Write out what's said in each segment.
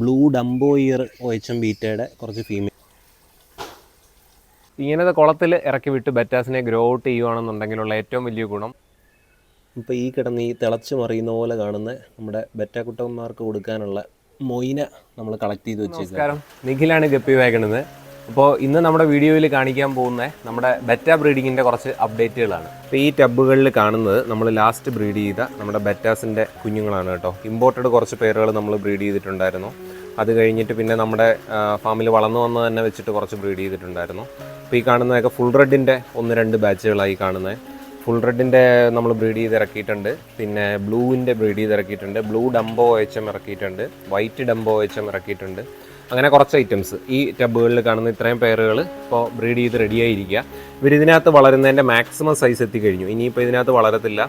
Blue dumbo ear O H M ബീറ്റയുടെ കുറച്ച് female ഇങ്ങനത്തെ കുളത്തിൽ ഇറക്കി വിട്ട് ബെറ്റാസിനെ ഗ്രോ ഔട്ട് ചെയ്യുവാണെന്നുണ്ടെങ്കിലുള്ള ഏറ്റവും വലിയ ഗുണം. ഇപ്പോൾ ഈ കിടന്ന് ഈ തിളച്ച് മറിയുന്ന പോലെ കാണുന്ന നമ്മുടെ ബെറ്റാക്കുട്ടന്മാർക്ക് കൊടുക്കാനുള്ള മൊയിന നമ്മൾ കളക്ട് ചെയ്ത് വെച്ചേക്കാം നമസ്കാരം. നിഖിലാണ് ഗപ്പി വാഗണത് അപ്പോൾ ഇന്ന് നമ്മുടെ വീഡിയോയിൽ കാണിക്കാൻ പോകുന്ന നമ്മുടെ ബെറ്റ ബ്രീഡിങ്ങിന്റെ കുറച്ച് അപ്ഡേറ്റുകളാണ്. ഇപ്പോൾ ഈ ടബുകളിൽ കാണുന്നത് നമ്മൾ ലാസ്റ്റ് ബ്രീഡ് ചെയ്ത നമ്മുടെ ബെറ്റാസിന്റെ കുഞ്ഞുങ്ങളാണ് കേട്ടോ. ഇമ്പോർട്ടഡ് കുറച്ച് പേരുകൾ നമ്മൾ ബ്രീഡ് ചെയ്തിട്ടുണ്ടായിരുന്നു. അത് കഴിഞ്ഞിട്ട് പിന്നെ നമ്മുടെ ഫാമിൽ വളർന്നു വന്നത് തന്നെ വെച്ചിട്ട് കുറച്ച് ബ്രീഡ് ചെയ്തിട്ടുണ്ടായിരുന്നു. അപ്പോൾ ഈ കാണുന്നതൊക്കെ ഫുൾ റെഡിന്റെ ഒന്ന് രണ്ട് ബാച്ചുകളായി കാണുന്നത്. ഫുൾ റെഡിന്റെ നമ്മൾ ബ്രീഡ് ചെയ്ത് ഇറക്കിയിട്ടുണ്ട്. പിന്നെ ബ്ലൂവിന്റെ ബ്രീഡ് ചെയ്ത് ഇറക്കിയിട്ടുണ്ട്. ബ്ലൂ ഡംബോ എച്ച് എം ഇറക്കിയിട്ടുണ്ട്. വൈറ്റ് ഡംബോ എച്ച് എം ഇറക്കിയിട്ടുണ്ട്. അങ്ങനെ കുറച്ച് ഐറ്റംസ് ഈ ടബുകളിൽ കാണുന്ന ഇത്രയും പേരുകൾ ഇപ്പോൾ ബ്രീഡ് ചെയ്ത് റെഡിയായിരിക്കുക ഇവരിതിനകത്ത് വളരുന്നതിന്റെ മാക്സിമം സൈസ് എത്തിക്കഴിഞ്ഞു ഇനിയിപ്പോൾ ഇതിനകത്ത് വളരത്തില്ല.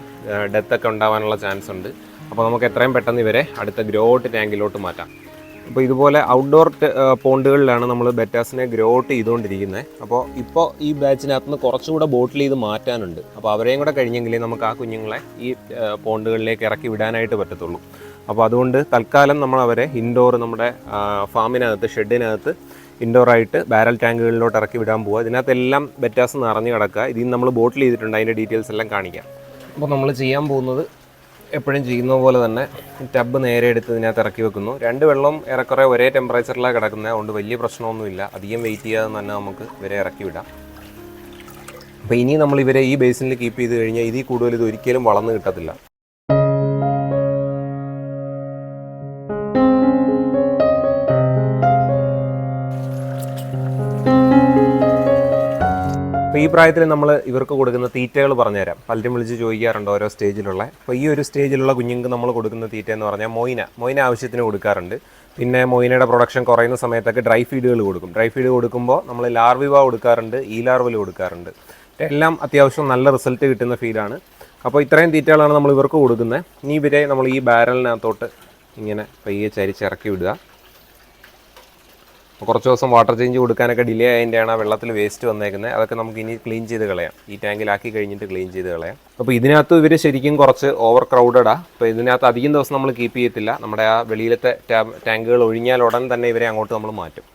ഡെത്തൊക്കെ ഉണ്ടാവാനുള്ള ചാൻസ് ഉണ്ട്. അപ്പോൾ നമുക്ക് എത്രയും പെട്ടെന്ന് ഇവരെ അടുത്ത ഗ്രോ ഔട്ട് ടാങ്കിലോട്ട് മാറ്റാം. അപ്പോൾ ഇതുപോലെ ഔട്ട്ഡോർ പോണ്ടുകളിലാണ് നമ്മൾ ബെറ്റാസിനെ ഗ്രോ ഔട്ട് ചെയ്തുകൊണ്ടിരിക്കുന്നത് അപ്പോൾ ഇപ്പോൾ ഈ ബാച്ചിനകത്ത് നിന്ന് കുറച്ചുകൂടെ ബോട്ടിൽ ചെയ്ത് മാറ്റാനുണ്ട്. അപ്പോൾ അവരെയും കൂടെ കഴിഞ്ഞെങ്കിലേ നമുക്ക് ആ കുഞ്ഞുങ്ങളെ ഈ പോണ്ടുകളിലേക്ക് ഇറക്കി വിടാനായിട്ട് പറ്റത്തുള്ളൂ. അപ്പോൾ അതുകൊണ്ട് തൽക്കാലം നമ്മൾ അവരെ ഇൻഡോർ നമ്മുടെ ഫാമിനകത്ത് ഷെഡിനകത്ത് ഇൻഡോറായിട്ട് ബാരൽ ടാങ്കുകളിലോട്ട് ഇറക്കി വിടാൻ പോവുക. ഇതിനകത്തെല്ലാം ബെറ്റാസ് നിറഞ്ഞു കിടക്കുക. ഇതിൽ നമ്മൾ ബോട്ടിൽ ചെയ്തിട്ടുണ്ട്. അതിന്റെ ഡീറ്റെയിൽസ് എല്ലാം കാണിക്കാം. അപ്പോൾ നമ്മൾ ചെയ്യാൻ പോകുന്നത് എപ്പോഴും ചെയ്യുന്ന പോലെ തന്നെ ടബ് നേരെ എടുത്ത് ഇതിനകത്ത് ഇറക്കി വെക്കുന്നു. രണ്ട് വെള്ളം ഏറെക്കുറെ ഒരേ ടെമ്പറേച്ചറിലാണ് കിടക്കുന്നത്. അതുകൊണ്ട് വലിയ പ്രശ്നമൊന്നുമില്ല. അധികം വെയിറ്റ് ചെയ്യാതെ തന്നെ നമുക്ക് ഇവരെ ഇറക്കി വിടാം. അപ്പോൾ ഇനി നമ്മൾ ഇവരെ ഈ ബേസിനിൽ കീപ്പ് ചെയ്ത് കഴിഞ്ഞാൽ ഇതിൽ കൂടുതൽ ഇത് ഒരിക്കലും വളർന്ന് കിട്ടത്തില്ല. പ്രായത്തിൽ നമ്മൾ ഇവർക്ക് കൊടുക്കുന്ന തീറ്റകൾ പറഞ്ഞുതരാം. പലരും വിളിച്ച് ചോദിക്കാറുണ്ട് ഓരോ സ്റ്റേജിലുള്ള. അപ്പോൾ ഈ ഒരു സ്റ്റേജിലുള്ള കുഞ്ഞുങ്ങൾക്ക് നമ്മൾ കൊടുക്കുന്ന തീറ്റ എന്ന് പറഞ്ഞാൽ മൊയിന. മൊയിന ആവശ്യത്തിന് കൊടുക്കാറുണ്ട്. പിന്നെ മൊയിനയുടെ പ്രൊഡക്ഷൻ കുറയുന്ന സമയത്തൊക്കെ ഡ്രൈ ഫീഡുകൾ കൊടുക്കും. ഡ്രൈ ഫീഡ് കൊടുക്കുമ്പോൾ നമ്മൾ ലാർവിവ കൊടുക്കാറുണ്ട് ഈ ലാർവൽ കൊടുക്കാറുണ്ട്. എല്ലാം അത്യാവശ്യം നല്ല റിസൾട്ട് കിട്ടുന്ന ഫീഡാണ് അപ്പോൾ ഇത്രയും തീറ്റകളാണ് നമ്മൾ ഇവർക്ക് കൊടുക്കുന്നത്. ഇനി ഇവരെ നമ്മൾ ഈ ബാരലിനകത്തോട്ട് ഇങ്ങനെ പയ്യെ ചരിച്ചിറക്കി വിടുക. കുറച്ച് ദിവസം വാട്ടർ ചേഞ്ച് കൊടുക്കാനൊക്കെ ഡിലേ ആയതിന്റെയാണ് വെള്ളത്തിൽ വേസ്റ്റ് വന്നേക്കുന്നത് അതൊക്കെ നമുക്ക് ഇനി ക്ലീൻ ചെയ്ത് കളയാം. ഈ ടാങ്കിലാക്കി കഴിഞ്ഞിട്ട് ക്ലീൻ ചെയ്ത് കളയാം. അപ്പോൾ ഇതിനകത്ത് ഇവർ ശരിക്കും കുറച്ച് ഓവർ ക്രൗഡഡാ അപ്പോൾ ഇതിനകത്ത് അധികം ദിവസം നമ്മൾ കീപ്പ് ചെയ്യത്തില്ല. നമ്മുടെ ആ വെളിയിലത്തെ ടാങ്കുകൾ ഒഴിഞ്ഞാൽ ഉടൻ തന്നെ ഇവരെ അങ്ങോട്ട് നമ്മൾ മാറ്റും.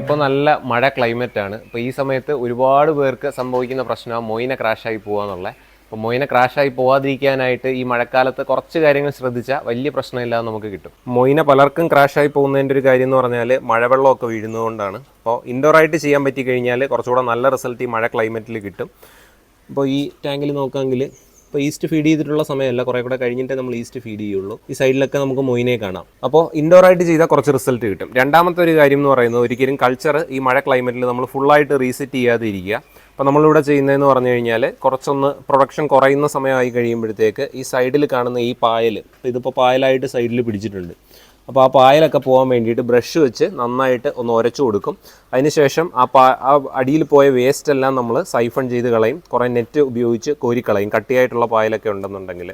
ഇപ്പോൾ നല്ല മഴ ക്ലൈമറ്റാണ് അപ്പോൾ ഈ സമയത്ത് ഒരുപാട് പേർക്ക് സംഭവിക്കുന്ന പ്രശ്നം മൊയിന ക്രാഷായി പോകാന്നുള്ളത് അപ്പോൾ മൊയിനെ ക്രാഷായി പോവാതിരിക്കാനായിട്ട് ഈ മഴക്കാലത്ത് കുറച്ച് കാര്യങ്ങൾ ശ്രദ്ധിച്ചാൽ വലിയ പ്രശ്നമില്ലാതെ നമുക്ക് കിട്ടും. മൊയിനെ പലർക്കും ക്രാഷായി പോകുന്നതിന്റെ ഒരു കാര്യം എന്ന് പറഞ്ഞാൽ മഴവെള്ളമൊക്കെ വീഴുന്നതുകൊണ്ടാണ്. അപ്പോൾ ഇൻഡോറായിട്ട് ചെയ്യാൻ പറ്റി കഴിഞ്ഞാൽ കുറച്ചുകൂടെ നല്ല റിസൾട്ട് ഈ മഴ ക്ലൈമറ്റിൽ കിട്ടും. അപ്പോൾ ഈ ടാങ്കിൽ നോക്കാമെങ്കിൽ ഇപ്പോൾ ഈസ്റ്റ് ഫീഡ് ചെയ്തിട്ടുള്ള സമയമല്ല കുറേ കൂടെ കഴിഞ്ഞിട്ടേ നമ്മൾ ഈസ്റ്റ് ഫീഡ് ചെയ്യുള്ളൂ. ഈ സൈഡിലൊക്കെ നമുക്ക് മൊയിനെ കാണാം. അപ്പോൾ ഇൻഡോർ ആയിട്ട് ചെയ്താൽ കുറച്ച് റിസൾട്ട് കിട്ടും. രണ്ടാമത്തെ ഒരു കാര്യം എന്ന് പറയുന്നത് ഒരിക്കലും കൾച്ചർ ഈ മഴ ക്ലൈമറ്റിൽ നമ്മൾ ഫുള്ളായിട്ട് റീസെറ്റ് ചെയ്യാതെ ഇരിക്കുക. അപ്പോൾ നമ്മളിവിടെ ചെയ്യുന്നതെന്ന് പറഞ്ഞു കഴിഞ്ഞാൽ കുറച്ചൊന്ന് പ്രൊഡക്ഷൻ കുറയുന്ന സമയമായി കഴിയുമ്പോഴത്തേക്ക് ഈ സൈഡിൽ കാണുന്ന ഈ പായൽ ഇതിപ്പോൾ പായലായിട്ട് സൈഡിൽ പിടിച്ചിട്ടുണ്ട്. അപ്പോൾ ആ പായലൊക്കെ പോകാൻ വേണ്ടിയിട്ട് ബ്രഷ് വെച്ച് നന്നായിട്ട് ഒന്ന് ഉരച്ചു കൊടുക്കും. അതിനുശേഷം ആ പാ ആ അടിയിൽ പോയ വേസ്റ്റ് എല്ലാം നമ്മൾ സൈഫൺ ചെയ്ത് കളയും. കുറേ നെറ്റ് ഉപയോഗിച്ച് കോരിക്കളയും കട്ടിയായിട്ടുള്ള പായലൊക്കെ ഉണ്ടെന്നുണ്ടെങ്കിൽ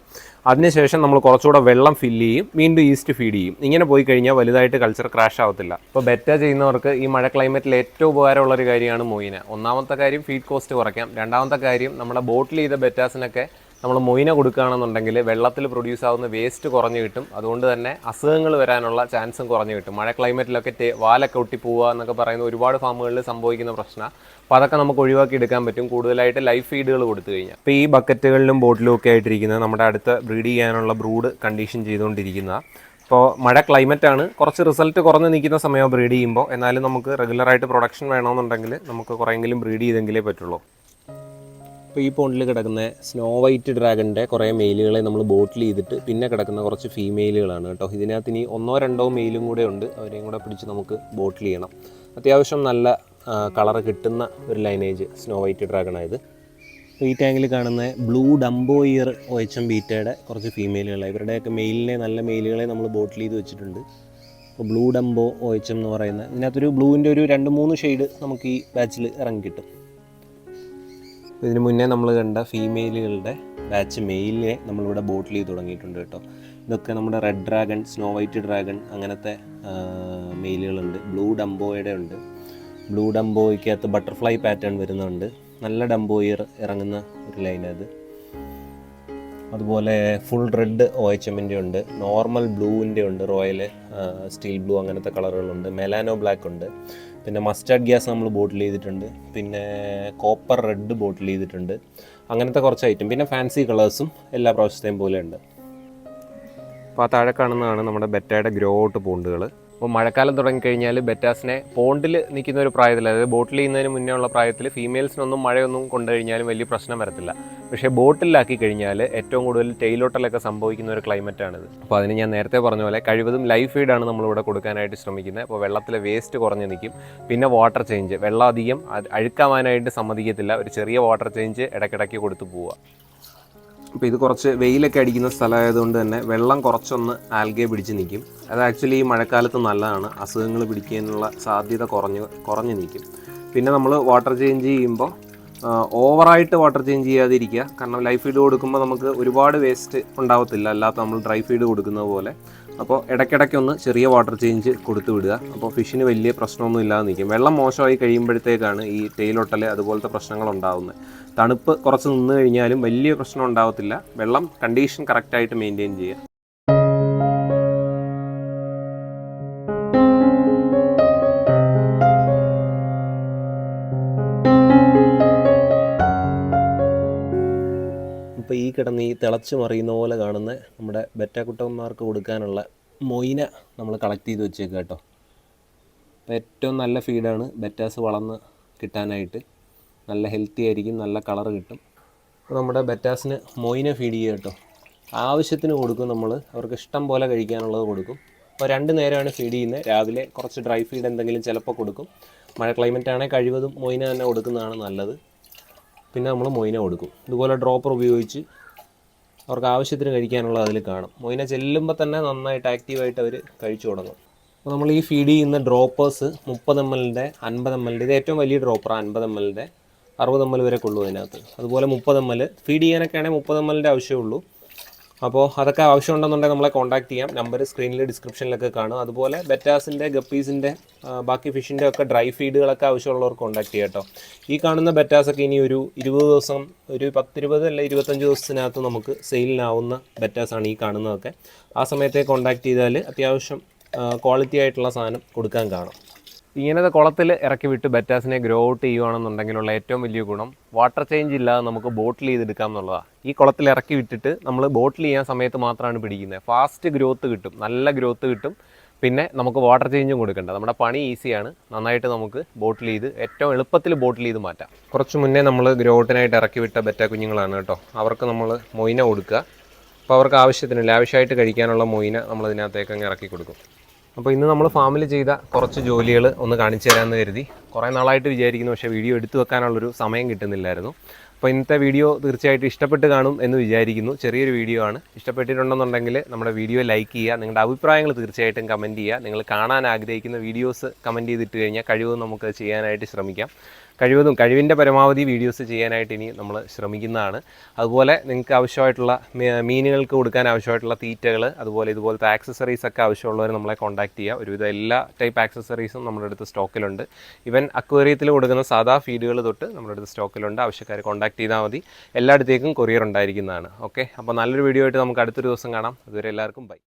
അതിനുശേഷം നമ്മൾ കുറച്ചുകൂടെ വെള്ളം ഫില്ല് ചെയ്യും. വീണ്ടും ഈസ്റ്റ് ഫീഡ് ചെയ്യും. ഇങ്ങനെ പോയി കഴിഞ്ഞാൽ വലുതായിട്ട് കൾച്ചർ ക്രാഷ് ആവത്തില്ല. അപ്പോൾ ബെറ്റർ ചെയ്യുന്നവർക്ക് ഈ മഴ ക്ലൈമറ്റിൽ ഏറ്റവും ഉപകാരമുള്ള ഒരു കാര്യമാണ് മൊയിന. ഒന്നാമത്തെ കാര്യം ഫീഡ് കോസ്റ്റ് കുറയ്ക്കാം. രണ്ടാമത്തെ കാര്യം നമ്മുടെ ബോട്ടിൽ ചെയ്ത ബെറ്റാസിനൊക്കെ നമ്മൾ മൊയിന കൊടുക്കുകയാണെന്നുണ്ടെങ്കിൽ വെള്ളത്തിൽ പ്രൊഡ്യൂസ് ആവുന്ന വേസ്റ്റ് കുറഞ്ഞു കിട്ടും. അതുകൊണ്ട് തന്നെ അസുഖങ്ങൾ വരാനുള്ള ചാൻസും കുറഞ്ഞു കിട്ടും. മഴ ക്ലൈമറ്റിലൊക്കെ തേ വാലൊക്കെ ഒട്ടി പോവുക എന്നൊക്കെ പറയുന്ന ഒരുപാട് ഫാമുകളിൽ സംഭവിക്കുന്ന പ്രശ്നം. അപ്പോൾ അതൊക്കെ നമുക്ക് ഒഴിവാക്കി എടുക്കാൻ പറ്റും. കൂടുതലായിട്ട് ലൈഫ് ഫീഡുകൾ കൊടുത്തു കഴിഞ്ഞാൽ. ഇപ്പോൾ ഈ ബക്കറ്റുകളിലും ബോട്ടിലും ഒക്കെ ആയിട്ടിരിക്കുന്നത് നമ്മുടെ അടുത്ത് ബ്രീഡ് ചെയ്യാനുള്ള ബ്രൂഡ് കണ്ടീഷൻ ചെയ്തുകൊണ്ടിരിക്കുന്ന. ഇപ്പോൾ മഴ ക്ലൈമറ്റ് ആണ്. കുറച്ച് റിസൾട്ട് കുറഞ്ഞ് നിൽക്കുന്ന സമയം ബ്രീഡ് ചെയ്യുമ്പോൾ എന്നാലും നമുക്ക് റെഗുലറായിട്ട് പ്രൊഡക്ഷൻ വേണമെന്നുണ്ടെങ്കിൽ നമുക്ക് കുറേയെങ്കിലും ബ്രീഡ് ചെയ്തെങ്കിലേ പറ്റുള്ളൂ. ഇപ്പോൾ ഈ പോണ്ടിൽ കിടക്കുന്ന സ്നോ വൈറ്റ് ഡ്രാഗണിന്റെ കുറേ മെയിലുകളെ നമ്മൾ ബോട്ടിൽ ചെയ്തിട്ട് പിന്നെ കിടക്കുന്ന കുറച്ച് ഫീമെയിലുകളാണ് കേട്ടോ. ഇതിനകത്ത് ഇനി ഒന്നോ രണ്ടോ മെയിലും കൂടെ ഉണ്ട്. അവരെയും കൂടെ പിടിച്ച് നമുക്ക് ബോട്ടിൽ ചെയ്യണം. അത്യാവശ്യം നല്ല കളർ കിട്ടുന്ന ഒരു ലൈനേജ് സ്നോ വൈറ്റ് ഡ്രാഗൺ ആയത്. ഈ ടാങ്കിൽ കാണുന്ന blue dumbo ear O H M ബീറ്റയുടെ കുറച്ച് ഫീമെയിലുകളാണ് ഇവരുടെയൊക്കെ മെയിലിനെ നല്ല മെയിലുകളെ നമ്മൾ ബോട്ടിൽ ചെയ്ത് വെച്ചിട്ടുണ്ട്. അപ്പോൾ blue dumbo O H M എന്ന് പറയുന്ന ഇതിനകത്തൊരു ബ്ലൂവിന്റെ ഒരു രണ്ട് മൂന്ന് ഷെയ്ഡ് നമുക്ക് ഈ ബാച്ചിൽ ഇറങ്ങി കിട്ടും. ഇതിന് മുന്നേ നമ്മൾ കണ്ട ഫീമെയിലുകളുടെ ബാച്ച് മെയിലിനെ നമ്മളിവിടെ ബോട്ടിൽ ചെയ്ത് തുടങ്ങിയിട്ടുണ്ട് കേട്ടോ. ഇതൊക്കെ നമ്മുടെ red dragon snow white dragon അങ്ങനത്തെ മെയിലുകളുണ്ട്. ബ്ലൂ ഡംബോയുടെ ഉണ്ട്. ബ്ലൂ ഡംബോയ്ക്കകത്ത് ബട്ടർഫ്ലൈ പാറ്റേൺ വരുന്നുണ്ട്. നല്ല ഡംബോയർ ഇറങ്ങുന്ന ഒരു ലൈൻ അത്. അതുപോലെ ഫുൾ റെഡ് ഒ എച്ച് എമ്മിന്റെ ഉണ്ട്. നോർമൽ ബ്ലൂവിന്റെ ഉണ്ട്. റോയൽ സ്റ്റീൽ ബ്ലൂ അങ്ങനത്തെ കളറുകളുണ്ട് മെലാനോ ബ്ലാക്ക് ഉണ്ട്. പിന്നെ മസ്റ്റാർഡ് ഗ്യാസ് നമ്മൾ ബോട്ടിൽ ചെയ്തിട്ടുണ്ട്. പിന്നെ കോപ്പർ റെഡ് ബോട്ടിൽ ചെയ്തിട്ടുണ്ട്. അങ്ങനത്തെ കുറച്ച് ഐറ്റം പിന്നെ ഫാൻസി കളേഴ്സും എല്ലാ പ്രാവശ്യത്തെയും പോലെ ഉണ്ട്. അപ്പോൾ ആ താഴെ കാണുന്നതാണ് നമ്മുടെ ബെറ്റയുടെ ഗ്രോ ഔട്ട് പോണ്ടുകൾ അപ്പോൾ മഴക്കാലം തുടങ്ങിക്കഴിഞ്ഞാൽ ബെറ്റാസിനെ പോണ്ടിൽ നിൽക്കുന്ന ഒരു പ്രായത്തിൽ അതായത് ബോട്ടിൽ ചെയ്യുന്നതിന് മുന്നേ ഉള്ള പ്രായത്തിൽ ഫീമെയിൽസിനൊന്നും മഴയൊന്നും കൊണ്ടു കഴിഞ്ഞാലും വലിയ പ്രശ്നം വരത്തില്ല. പക്ഷേ ബോട്ടിലാക്കി കഴിഞ്ഞാൽ ഏറ്റവും കൂടുതൽ ടെയിലോട്ടലൊക്കെ സംഭവിക്കുന്ന ഒരു ക്ലൈമറ്റാണിത്. അപ്പോൾ അതിന് ഞാൻ നേരത്തെ പറഞ്ഞ പോലെ കഴിവതും ലൈഫ് ഫീഡാണ് നമ്മളിവിടെ കൊടുക്കാനായിട്ട് ശ്രമിക്കുന്നത്. അപ്പോൾ വെള്ളത്തിലെ വേസ്റ്റ് കുറഞ്ഞ് നിൽക്കും. പിന്നെ വാട്ടർ ചേഞ്ച് വെള്ളം അധികം അഴുക്കാവാനായിട്ട് സമ്മതിക്കത്തില്ല. ഒരു ചെറിയ വാട്ടർ ചേഞ്ച് ഇടയ്ക്കിടയ്ക്ക് കൊടുത്തു പോവുക. അപ്പോൾ ഇത് കുറച്ച് വെയിലൊക്കെ അടിക്കുന്ന സ്ഥലമായതുകൊണ്ട് തന്നെ വെള്ളം കുറച്ചൊന്ന് ആൽഗെ പിടിച്ച് നിൽക്കും അത് ആക്ച്വലി ഈ മഴക്കാലത്ത് നല്ലതാണ്. അസുഖങ്ങൾ പിടിക്കാനുള്ള സാധ്യത കുറഞ്ഞ് കുറഞ്ഞ് നിൽക്കും പിന്നെ നമ്മൾ വാട്ടർ ചേഞ്ച് ചെയ്യുമ്പോൾ ഓവറായിട്ട് വാട്ടർ ചേഞ്ച് ചെയ്യാതിരിക്കുക. കാരണം ലൈഫ് ഫീഡ് കൊടുക്കുമ്പോൾ നമുക്ക് ഒരുപാട് വേസ്റ്റ് ഉണ്ടാവത്തില്ല. അല്ലാത്ത നമ്മൾ ഡ്രൈ ഫീഡ് കൊടുക്കുന്നത് പോലെ. അപ്പോൾ ഇടയ്ക്കിടയ്ക്കൊന്ന് ചെറിയ വാട്ടർ ചേഞ്ച് കൊടുത്തു വിടുക. അപ്പോൾ ഫിഷിന് വലിയ പ്രശ്നമൊന്നും ഇല്ലാതെ നിൽക്കും. വെള്ളം മോശമായി കഴിയുമ്പോഴത്തേക്കാണ് ഈ തേയിലൊട്ടൽ അതുപോലത്തെ പ്രശ്നങ്ങൾ ഉണ്ടാകുന്നത് തണുപ്പ് കുറച്ച് നിന്ന് കഴിഞ്ഞാലും വലിയ പ്രശ്നം ഉണ്ടാവത്തില്ല. വെള്ളം കണ്ടീഷൻ കറക്റ്റായിട്ട് മെയിന്റെയിൻ ചെയ്യുക. കിടന്ന് ഈ തിളച്ച് മറിയുന്ന പോലെ കാണുന്ന നമ്മുടെ ബെറ്റാക്കുട്ടന്മാർക്ക് കൊടുക്കാനുള്ള മൊയിന നമ്മൾ കളക്ട് ചെയ്ത് വെച്ചേക്കുക കേട്ടോ. അപ്പോൾ ഏറ്റവും നല്ല ഫീഡാണ് ബെറ്റാസ് വളർന്ന് കിട്ടാനായിട്ട്. നല്ല ഹെൽത്തി ആയിരിക്കും നല്ല കളർ കിട്ടും. അപ്പോൾ നമ്മുടെ ബെറ്റാസിന് മൊയിന ഫീഡ് ചെയ്യുക കേട്ടോ. ആവശ്യത്തിന് കൊടുക്കും നമ്മൾ അവർക്ക് ഇഷ്ടം പോലെ കഴിക്കാനുള്ളത് കൊടുക്കും. അപ്പോൾ രണ്ട് നേരമാണ് ഫീഡ് ചെയ്യുന്നത്. രാവിലെ കുറച്ച് ഡ്രൈ ഫീഡ് എന്തെങ്കിലും ചിലപ്പോൾ കൊടുക്കും. മഴ ക്ലൈമറ്റ് ആണെങ്കിൽ കഴിവതും മൊയിന തന്നെ കൊടുക്കുന്നതാണ് നല്ലത്. പിന്നെ നമ്മൾ മൊയിന കൊടുക്കും. ഇതുപോലെ ഡ്രോപ്പർ ഉപയോഗിച്ച് അവർക്ക് ആവശ്യത്തിന് കഴിക്കാനുള്ള അതിൽ കാണും. മൊയിന ചെല്ലുമ്പോൾ തന്നെ നന്നായിട്ട് ആക്റ്റീവായിട്ട് അവർ കഴിച്ചു തുടങ്ങും. അപ്പോൾ നമ്മൾ ഈ ഫീഡ് ചെയ്യുന്ന ഡ്രോപ്പേഴ്സ് മുപ്പത് എം എല്ലിന്റെ അൻപത് എം എല്ലിന്റെ ഇത് ഏറ്റവും വലിയ ഡ്രോപ്പറാണ് അൻപത് എം എല്ലിന്റെ അറുപത് എം എൽ വരെ കൊള്ളൂ അതിനകത്ത്. അതുപോലെ മുപ്പത് എം എൽ ഫീഡ് ചെയ്യാനൊക്കെ ആണെങ്കിൽ മുപ്പത് എം എല്ലിന്റെ ആവശ്യമുള്ളൂ അപ്പോൾ അതൊക്കെ ആവശ്യമുണ്ടെന്നുണ്ടെങ്കിൽ നമ്മളെ കോൺടാക്ട് ചെയ്യാം. നമ്പർ സ്ക്രീനിൽ ഡിസ്ക്രിപ്ഷനിലൊക്കെ കാണും. അതുപോലെ ബെറ്റാസിന്റെ ഗപ്പീസിന്റെ ബാക്കി ഫിഷിന്റെ ഒക്കെ ഡ്രൈ ഫീഡുകളൊക്കെ ആവശ്യമുള്ളവർ കോൺടാക്ട് ചെയ്യാം കേട്ടോ. ഈ കാണുന്ന ബെറ്റാസൊക്കെ ഇനി ഒരു ഇരുപത് ദിവസം ഒരു പത്തിരുപത് അല്ല ഇരുപത്തഞ്ച് ദിവസത്തിനകത്ത് നമുക്ക് സെയിലിനാവുന്ന ബെറ്റാസാണ് ഈ കാണുന്നതൊക്കെ. ആ സമയത്തെ കോൺടാക്ട് ചെയ്താൽ അത്യാവശ്യം ക്വാളിറ്റി ആയിട്ടുള്ള സാധനം കൊടുക്കാൻ കാണും. ഇങ്ങനത്തെ കുളത്തിൽ ഇറക്കി വിട്ട് ബറ്റാസിനെ ഗ്രോ ഔട്ട് ചെയ്യുകയാണെന്നുണ്ടെങ്കിലുള്ള ഏറ്റവും വലിയ ഗുണം വാട്ടർ ചേഞ്ച് ഇല്ലാതെ നമുക്ക് ബോട്ടിൽ ചെയ്തെടുക്കാം എന്നുള്ളതാണ് ഈ കുളത്തിൽ ഇറക്കി വിട്ടിട്ട് നമ്മൾ ബോട്ടിൽ ചെയ്യാൻ സമയത്ത് മാത്രമാണ് പിടിക്കുന്നത് ഫാസ്റ്റ് ഗ്രോത്ത് കിട്ടും നല്ല ഗ്രോത്ത് കിട്ടും. പിന്നെ നമുക്ക് വാട്ടർ ചേഞ്ചും കൊടുക്കേണ്ട. നമ്മുടെ പണി ഈസിയാണ് നന്നായിട്ട് നമുക്ക് ബോട്ടിൽ ചെയ്ത് ഏറ്റവും എളുപ്പത്തിൽ ബോട്ടിൽ ചെയ്ത് മാറ്റാം. കുറച്ച് മുന്നേ നമ്മൾ ഗ്രോട്ടിനായിട്ട് ഇറക്കി വിട്ട ബെറ്റ കുഞ്ഞുങ്ങളാണ് കേട്ടോ. അവർക്ക് നമ്മൾ മൊയിന കൊടുക്കുക. അപ്പോൾ അവർക്ക് ആവശ്യത്തിന് ലാവിഷായിട്ട് കഴിക്കാനുള്ള മൊയിന നമ്മൾ ഇതിനകത്തേക്ക് അങ്ങ് ഇറക്കി കൊടുക്കും. അപ്പോൾ ഇന്ന് നമ്മൾ ഫാമിൽ ചെയ്ത കുറച്ച് ജോലികൾ ഒന്ന് കാണിച്ചു തരാമെന്ന് കരുതി. കുറേ നാളായിട്ട് വിചാരിക്കുന്നു പക്ഷേ വീഡിയോ എടുത്തു വെക്കാനുള്ളൊരു സമയം കിട്ടുന്നില്ലായിരുന്നു. അപ്പോൾ ഇന്നത്തെ വീഡിയോ തീർച്ചയായിട്ടും ഇഷ്ടപ്പെട്ട് കാണും എന്ന് വിചാരിക്കുന്നു. ചെറിയൊരു വീഡിയോ ആണ്. ഇഷ്ടപ്പെട്ടിട്ടുണ്ടെന്നുണ്ടെങ്കിൽ നമ്മുടെ വീഡിയോ ലൈക്ക് ചെയ്യുക നിങ്ങളുടെ അഭിപ്രായങ്ങൾ തീർച്ചയായിട്ടും കമന്റ് ചെയ്യുക. നിങ്ങൾ കാണാൻ ആഗ്രഹിക്കുന്ന വീഡിയോസ് കമന്റ് ചെയ്തിട്ട് കഴിഞ്ഞാൽ കഴിവതും നമുക്ക് ചെയ്യാനായിട്ട് ശ്രമിക്കാം. കഴിവതും കഴിവിന്റെ പരമാവധി വീഡിയോസ് ചെയ്യാനായിട്ട് ഇനി നമ്മൾ ശ്രമിക്കുന്നതാണ്. അതുപോലെ നിങ്ങൾക്ക് ആവശ്യമായിട്ടുള്ള മീനുകൾക്ക് കൊടുക്കാൻ ആവശ്യമായിട്ടുള്ള തീറ്റകൾ അതുപോലെ ഇതുപോലത്തെ ആക്സസറീസ് ഒക്കെ ആവശ്യമുള്ളവർ നമ്മളെ കോൺടാക്ട് ചെയ്യുക. ഒരുവിധം എല്ലാ ടൈപ്പ് ആക്സസറീസും നമ്മുടെ അടുത്ത് സ്റ്റോക്കിലുണ്ട് ഇവൻ അക്വേറിയത്തിൽ കൊടുക്കുന്ന സാധാ ഫീഡുകൾ തൊട്ട് നമ്മുടെ അടുത്ത് സ്റ്റോക്കിലുണ്ട് ആവശ്യക്കാർ കോൺടാക്ട് ചെയ്താൽ മതി. എല്ലായിടത്തേക്കും കൊറിയർ ഉണ്ടായിരിക്കുന്നതാണ്. ഓക്കെ അപ്പോൾ നല്ലൊരു വീഡിയോ ആയിട്ട് നമുക്ക് അടുത്തൊരു ദിവസം കാണാം. അതുവരെ എല്ലാവർക്കും ബൈ